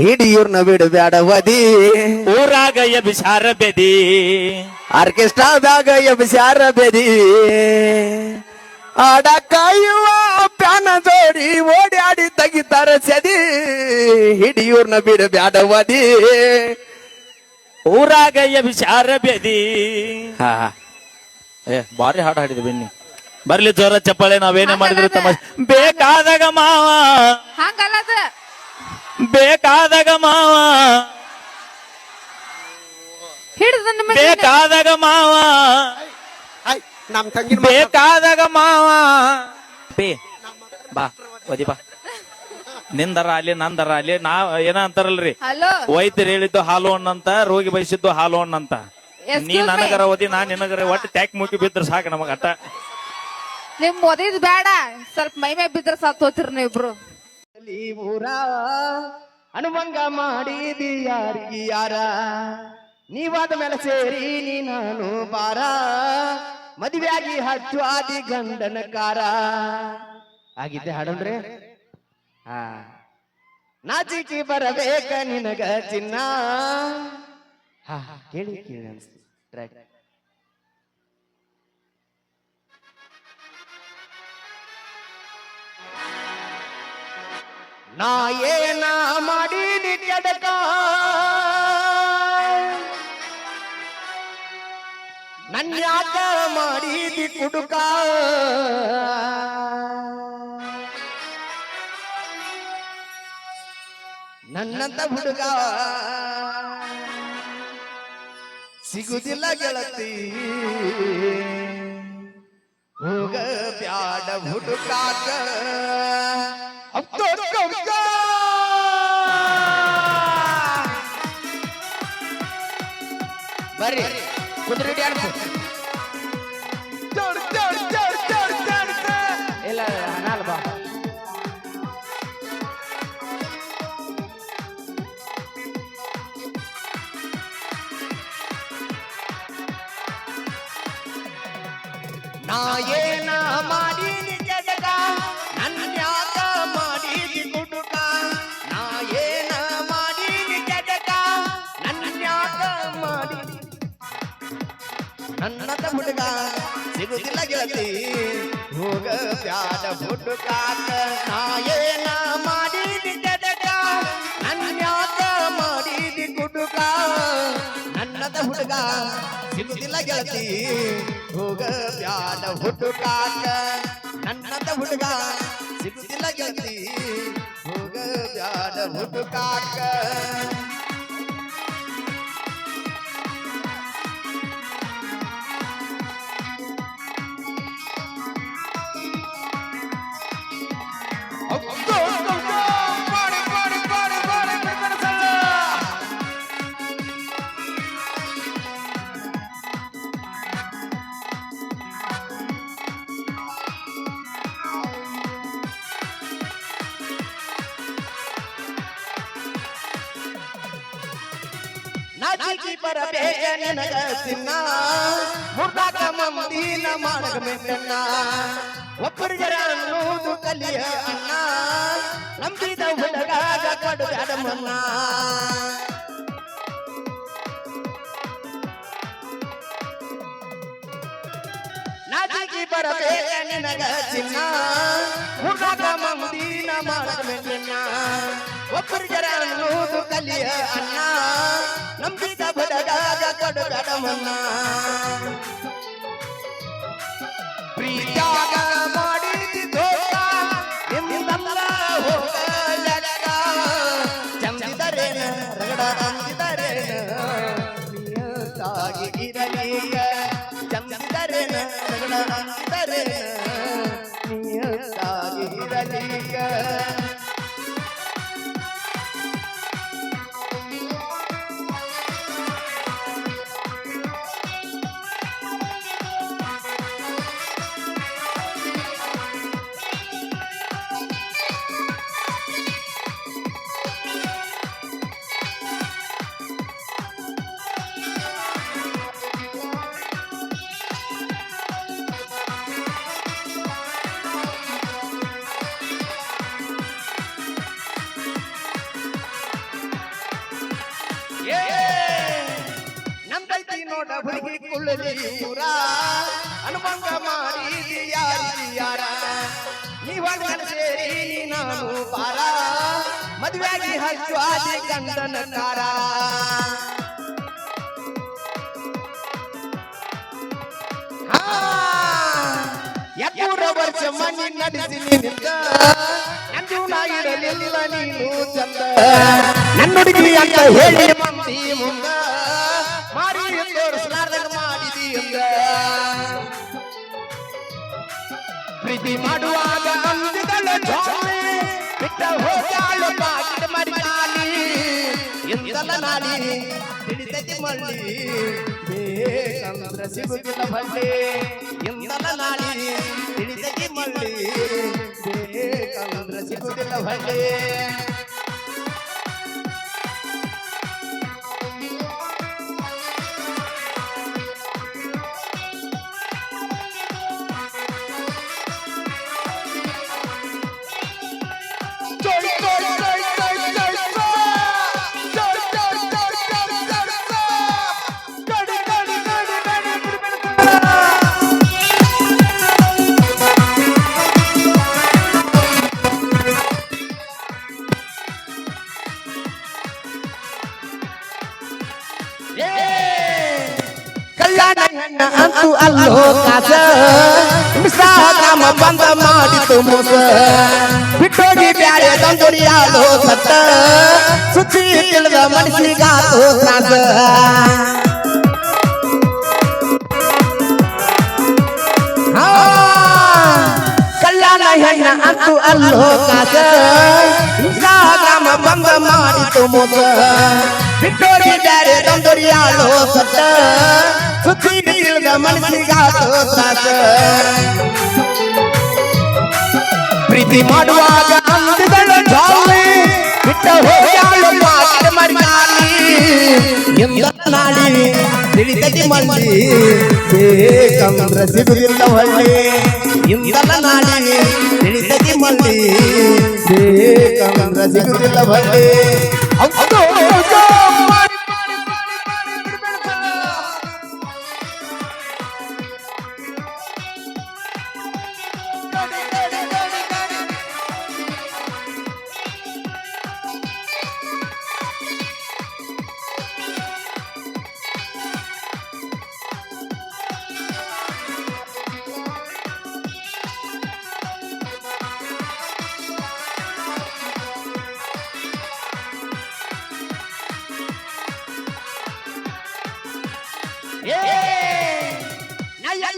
ಹಿಡಿಯೂರ್ನ ಬಿಡಬ್ಯಾಡ ವದಿ. ಊರಾಗ ಎಬಿಸಾರ ಬೆದಿ. ಆರ್ಕೆಸ್ಟ್ರಾದಾಗ ಎಬಿಸಾರ ಬೆದಿ. ಆಡ ಕಾಯುವ ಪ್ಯಾನ ಜೋಡಿ ಓಡಾಡಿ ತೆಗಿತಾರ ಸದಿ. ಹಿಡಿಯೂರ್ನ ಬಿಡು ಬ್ಯಾಡವದಿ ಊರಾಗ ಎಬಿಸಾರ ಬೆದಿ. ಹಾ. ಏ ಬಾರಿ ಹಾಡು ಹಾಡಿದ್ವಿ ಬನ್ನಿ. ಬರ್ಲಿ ಜ್ವರ ಚಪ್ಪಳೆ ನಾವೇನೇ ಮಾಡಿದ್ರು ತಮ್ಮ ಬೇಕಾದಾಗ ಮಾವ. ಹಂಗಲ್ಲದ ಬೇಕಾದಾಗ ಮಾವ. ಹಿಡಿದ ನಿಮ್ಮ ಬೇಕಾದಾಗ ಮಾವ. ನಮ್ ತಂಗಿನ ಬೇಕಾದಾಗ ಮಾವ. ಬೇ ಬಾ ಓದಿ ಬಾ. ನಿಂದರ ಅಲ್ಲಿ ನಂದರ ಅಲ್ಲಿ ನಾ ಏನ ಅಂತಾರಲ್ರಿ? ಹಲೋ. ವೈದ್ಯರು ಹೇಳಿದ್ದು ಹಾಲು ಹಣ್ಣಂತ ರೋಗಿ ಬಯಸಿದ್ದು ಹಾಲು ಹಣ್ಣಂತ. Excuse ನೀ me. ನನಗರ ಓದಿ ನಾ ನಿನಗರ ಒಟ್ಟು ಟ್ಯಾಕ್ ಮುಗಿ ಬಿದ್ರ ಸಾಕು ನಮಗ ಅಟ್ಟ ನಿಮ್ ಓದಿದ್ ಬೇಡ ಸ್ವಲ್ಪ ಮೈ ಮೇ ಬಿದ್ರ ಸಾತ್ ಹೋತಿರ್ ನೀವಿಬ್ರು. ಊರ. ಅನುಭಂಗ ಮಾಡಿದಿ ಯಾರಿಗೆ ಯಾರ? ನೀವಾದ ಮೇಲೆ ಸೇರಿ ನೀ ನಾನು ಬಾರ. ಮದುವೆಯಾಗಿ ಹಚ್ಚು ಆದಿ ಗಂಡನ ಕಾರ. ಆಗಿದ್ದೆ ಹಾಡನ್ರಿ ಹಾ. ನಾಚಿಕೆ ಬರಬೇಕ ನಿನಗ ಚಿನ್ನ. ಹಾ ಹಾ, ಕೇಳಿ ಕೇಳಿ ಅನ್ಸ್ತು. ಟ್ರ್ಯಾಕ್ ನಾ ಏನ ಮಾಡೀನಿ ಕೆಡಕ ನನ್ಯಾಕ ಮಾಡೀದಿ ಕುಡುಕ ನನ್ನಂತ ಹುಡುಗ ಸಿಗುದಿಲ್ಲ ಗೆಳತಿ ಹೋಗ ಬ್ಯಾಡ ಹುಡುಕಾಕ ಬರ್ರಿ ಕುದುರೆ ಆಡ್ತು ಇಲ್ಲ ಬ್ಯಾಡ ಹುಡುಕಾಕ ನಾ ಏನ ಮಾಡೀನಿ ಜಗದ ನನ್ಯಾಕ ಮಾಡೀನಿ ಗುಡುಕ ನನ್ನದ ಹುಡುಗ ಸಿಗುದಿಲ್ಲ ಗೆಳತಿ ಹೋಗ ಬ್ಯಾಡ ಹುಡುಕಾಕ ನನ್ನದ ಹುಡುಗ ಸಿಗುದಿಲ್ಲ ಗೆಳತಿ ಹೋಗ ಬ್ಯಾಡ ಹುಡುಕಾಕ ನಾಚಿಕಿ ಬರಬೇಕ ನಿನಗ ಸಿನ್ನ ಮುರ್ದಾಗ ಮಂದಿನ ಮಾಡಗ ಮೆಟ್ಟಣ್ಣ ಒಬ್ಬರು ಜರ ಅನ್ನೋದು ಕಲಿಯ ಅಣ್ಣ. ನಂಬಿದ ಹುಡುಗಾಗ ಕಡು ಮನ್ನ ನಾಚಿಕಿ ಬರಬೇಕ ನಿನಗ ಚಿನ್ನ ಹುಡುಗ ಮಂದಿನ ಮಾಡಗ ಮೆಟ್ಟಣ್ಣ ಒಬ್ಬರು ಜರ ಅನ್ನೋದು ಕಲಿಯ ಅಣ್ಣ. ನಂಬಿದ ಬಡಗಾದ ಕಡುಗಾಡ ಮನ್ನ ಪ್ರೀತ್ಯಾಗ ಊರ? ಅನುಭಂಗ ಮಾಡಿದಿ ಯಾರಿ? ನೀವಾಗ ಸೇರಿ ನಾನು ಪಾರ. ಮದುವೆಯಾಗಿ ಹಚ್ಚುವಾದಿ ಗಂಡನ ಕಾರ. ಎಕ್ಕೂರ ವರ್ಷ ಮನಿ ನಡೆಸಿ ನಿಂತ ಅಂದು ಇರಲಿಲ್ಲ ನೀನು ಚಂದ. ನನ್ನ ಹುಡುಗಿ ಅಂತ ಹೇಳಿ ಮಂದಿ ಮುಂದ. ಪ್ರೀತಿ ಮಾಡುವಾಗ ಅಂದಿದಳ ಜಾಲಿ ಬಿಟ್ಟ ಹೋಗಾಳು ಬಾಗಿಲು ಮಾಡಿ ಕಾಲಿ. ಎಂದಲ ನಾಡಿ ಹಿಡಿತೈತಿ ಮಳ್ಳಿ ಬೇಕಂದ್ರ ಸಿಗುತ್ತಿಲ್ಲ ಬಳ್ಳಿ ಎಂದಲ ನಾಡಿ ಹಿಡಿತೈತಿ ಮಳ್ಳಿ ಬೇಕಂದ್ರ ಸಿಗುತ್ತಿಲ್ಲ ಬಳ್ಳಿ ಬಂದ ಮಾಡಿತು ಮೋಸ. ಬಿಟ್ಟೋಗಿ ಬ್ಯಾರೆ ತಂದೊಡಿಯಾಲೋ ಸತ್ತ ಸುದ್ದಿ ತಿಳಿದ ಮನಸ್ಸಿಗಾತು ಆ, ಕಲ್ಯಾಣ ಹೆಣ್ಣ ಅಂತೂ ಅಲ್ಲೋ ಕಾಸ. ಗ್ರಾಮ ಬಂದ ಮಾಡಿತು ಮೋಸ. ಬಿಟ್ಟೋಗಿ ಬ್ಯಾರೆ ತಂದೊಡಿಯಾಲೋ ಸತ್ತ ಸುದ್ದಿ ತಿಳಿದ ಮನಸ್ಸಿಗಾತು ತ್ರಾಸ. ಪ್ರೀತಿ ಮಾಡುವಾಗ ಬಿಟ್ಟ ಹೋಗ್ಯಾಳು ನಾಡಿ ಸಿಗುದಿಲ್ಲ ಇಂದಲ ನಾಡಿ ಮಂದಿ ಸಿಗುದಿಲ್ಲ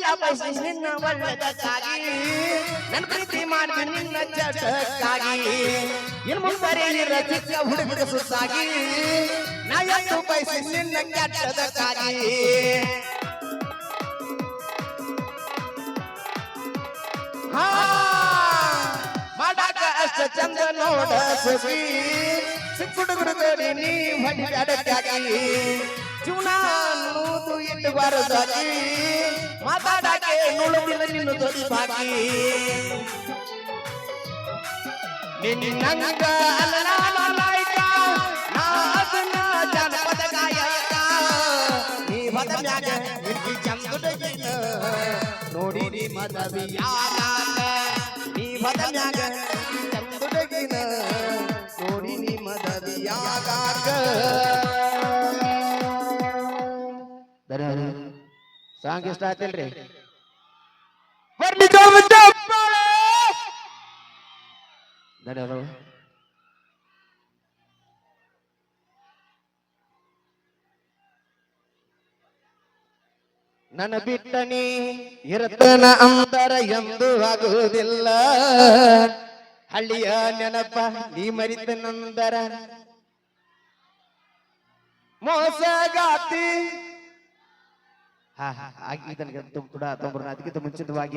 ನಾ ಎಲ್ಲ ಬಯಸಿ ನಿನ್ನ ಒಳ್ಳೆದಕ್ಕಾಗಿ ನನ್ನ ಪ್ರೀತಿ ಮಾಡಿ ನಿನ್ನ ಚಟಕ್ಕಾಗಿ ಇನ್ ಮುಂದರೆ ಇರ ಚಿಕ್ಕ ಹುಡುಗ ಸುತ್ತಾಗಿ ನಾ ಎಷ್ಟು ಬಯಸಿ ನಿನ್ನ ಕೆಟ್ಟದಕ್ಕಾಗಿ ಹಾ, ಮಾಡಾಕ ಅಷ್ಟ ಚಂದ ನೋಡ ಸುಖಿ ಸಿಕ್ಕ ಹುಡುಗರು ತೋಡಿ ನೀ ಹೊಡಿದಾಡಕ್ಕಾಗಿ ಜೀವನ ಅನ್ನೋದು ಇಟ್ಟು ಬಾರದಾಗಿ ಮಾತಾಡಕ್ಕೆ ನುಳುದಿಲ್ಲ ನಿನ್ನ ದೊಡ್ಡ ಬಾಕಿ. ನಿನ್ನಂಗ ಅಲ್ಲ ನಾಲಾಯಕ, ನಾ ಅದನ್ನ ಜನಪದ ಗಾಯಕ ನೀ ಮದ ಮ್ಯಾಗ ಇಡ್ಲಿ ಚಂದುಡಗಿನ ನೋಡಿ ಮದವಿಯಾಗ ನೀ ಮದ ಮ್ಯಾಗ ಚಂದುಡಗಿನ ನೋಡಿ ನೀ ಮದವಿಯಾಗ ಸಾಂಗ್ ಇಷ್ಟ ಚಪ್ಪಾಳೆ. ನಡೆಯೋದು ನನ್ನ ಬಿಟ್ಟನಿ ಇರತನ ಅಂತರ ಎಂದು ಆಗುವುದಿಲ್ಲ. ಹಳ್ಳಿಯ ನೆನಪ ನೀ ಮರಿತ ನಂದರ. ಮೋಸಗಾತಿ ಹಾ ಹಾ ಕೂಡ ತಮ್ಮ ಅದಕ್ಕಿಂತ ಮುಂಚಿತವಾಗಿ